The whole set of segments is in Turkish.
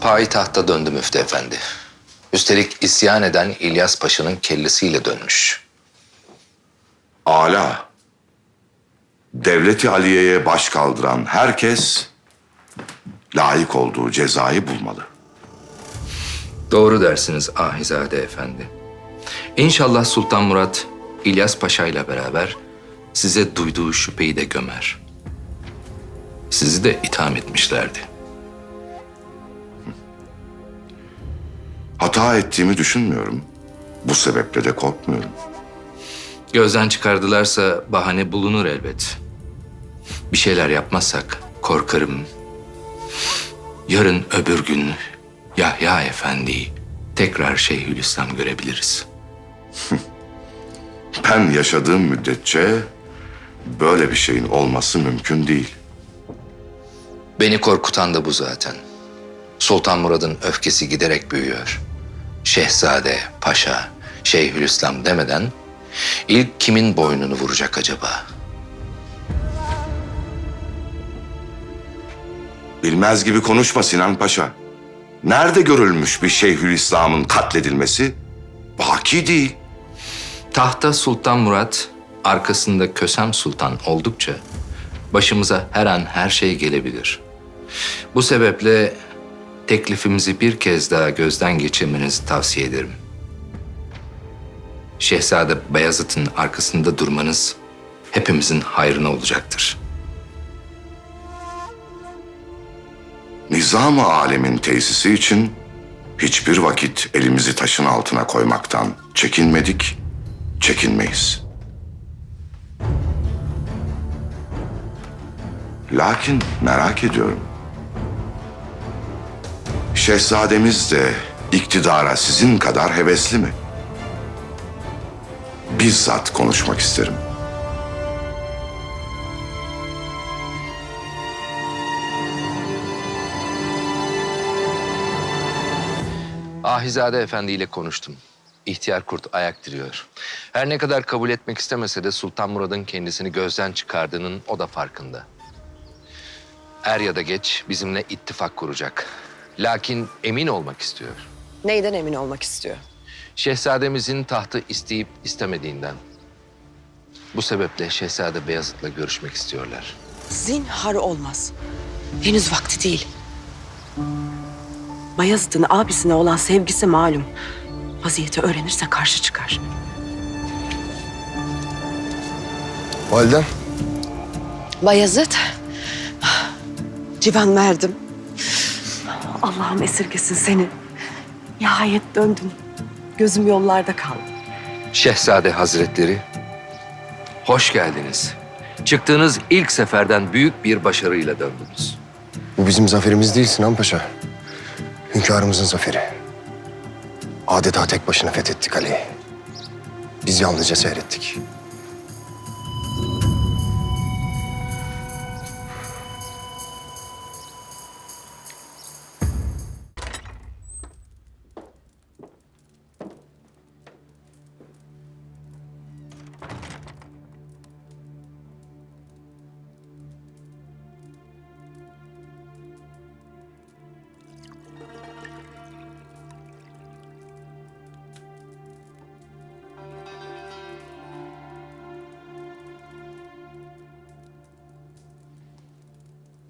payitahta döndü Müftü Efendi. Üstelik isyan eden İlyas Paşa'nın kellesiyle dönmüş. Ala. Devleti Aliye'ye baş kaldıran herkes layık olduğu cezayı bulmalı. Doğru dersiniz Ahizade Efendi. İnşallah Sultan Murat İlyas Paşa ile beraber size duyduğu şüpheyi de gömer. Sizi de itham etmişlerdi. Hata ettiğimi düşünmüyorum. Bu sebeple de korkmuyorum. Gözden çıkardılarsa bahane bulunur elbet. Bir şeyler yapmazsak korkarım. Yarın öbür gün Yahya Efendi'yi tekrar Şeyhülislam görebiliriz. Ben yaşadığım müddetçe böyle bir şeyin olması mümkün değil. Beni korkutan da bu zaten. Sultan Murad'ın öfkesi giderek büyüyor. Şehzade, paşa, Şeyhülislam demeden ilk kimin boynunu vuracak acaba? Bilmez gibi konuşma Sinan Paşa. Nerede görülmüş bir Şeyhülislam'ın katledilmesi? Vaki değil. Tahta Sultan Murat, arkasında Kösem Sultan oldukça başımıza her an her şey gelebilir. Bu sebeple teklifimizi bir kez daha gözden geçirmenizi tavsiye ederim. Şehzade Bayezid'in arkasında durmanız hepimizin hayrına olacaktır. Nizam-ı alemin tesisi için hiçbir vakit elimizi taşın altına koymaktan çekinmedik, çekinmeyiz. Lakin merak ediyorum. Şehzademiz de iktidara sizin kadar hevesli mi? Bizzat konuşmak isterim. Ahizade Efendi ile konuştum. İhtiyar kurt ayak diriyor. Her ne kadar kabul etmek istemese de Sultan Murad'ın kendisini gözden çıkardığının o da farkında. Er ya da geç bizimle ittifak kuracak. Lakin emin olmak istiyor. Neyden emin olmak istiyor? Şehzademizin tahtı isteyip istemediğinden. Bu sebeple Şehzade Beyazıt'la görüşmek istiyorlar. Zinhar olmaz. Henüz vakti değil. Bayezid'in abisine olan sevgisi malum. Vaziyeti öğrenirse karşı çıkar. Validem. Bayezid, civan verdim. Allah'ım esirgesin seni. Nihayet döndün. Gözüm yollarda kaldı. Şehzade Hazretleri, hoş geldiniz. Çıktığınız ilk seferden büyük bir başarıyla döndünüz. Bu bizim zaferimiz değil Sinan Paşa. Hünkârımızın zaferi. Adeta tek başına fethettik Ali'yi. Biz yalnızca seyrettik.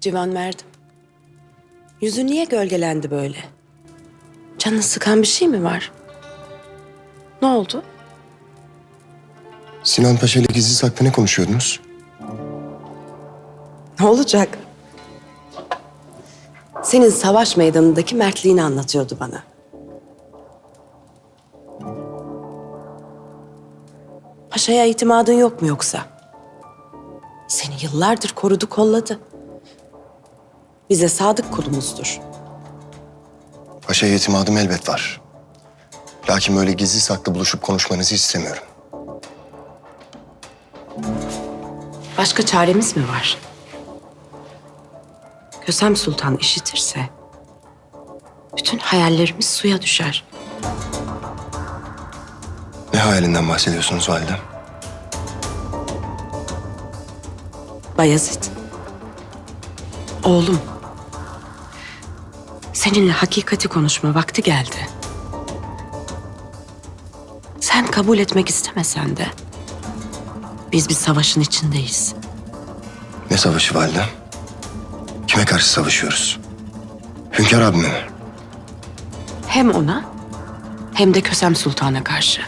Civan verdim. Yüzü niye gölgelendi böyle? Canını sıkan bir şey mi var? Ne oldu? Sinan Paşa ile gizli saklı ne konuşuyordunuz? Ne olacak? Senin savaş meydanındaki mertliğini anlatıyordu bana. Paşa'ya itimadın yok mu yoksa? Seni yıllardır korudu kolladı. Bize sadık kulumuzdur. Paşa'ya itimadım elbet var. Lakin böyle gizli saklı buluşup konuşmanızı istemiyorum. Başka çaremiz mi var? Kösem Sultan işitirse bütün hayallerimiz suya düşer. Ne hayalinden bahsediyorsunuz validem? Bayezid. Oğlum. Seninle hakikati konuşma vakti geldi. Sen kabul etmek istemesen de biz bir savaşın içindeyiz. Ne savaşı valide? Kime karşı savaşıyoruz? Hünkâr abime mi? Hem ona hem de Kösem Sultan'a karşı.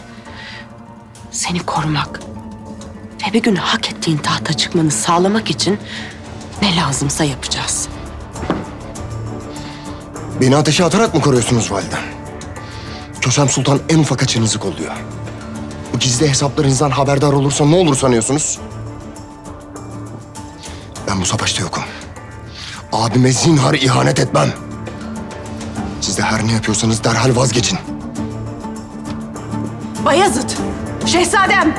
Seni korumak ve bir gün hak ettiğin tahta çıkmanı sağlamak için ne lazımsa yapacağız. Beni ateşe atarak mı koruyorsunuz valide? Kösem Sultan en ufak açınızı kolluyor. Bu gizli hesaplarınızdan haberdar olursa ne olur sanıyorsunuz? Ben bu savaşta yokum. Abime zinhar ihanet etmem. Siz de her ne yapıyorsanız derhal vazgeçin. Bayezid! Şehzadem!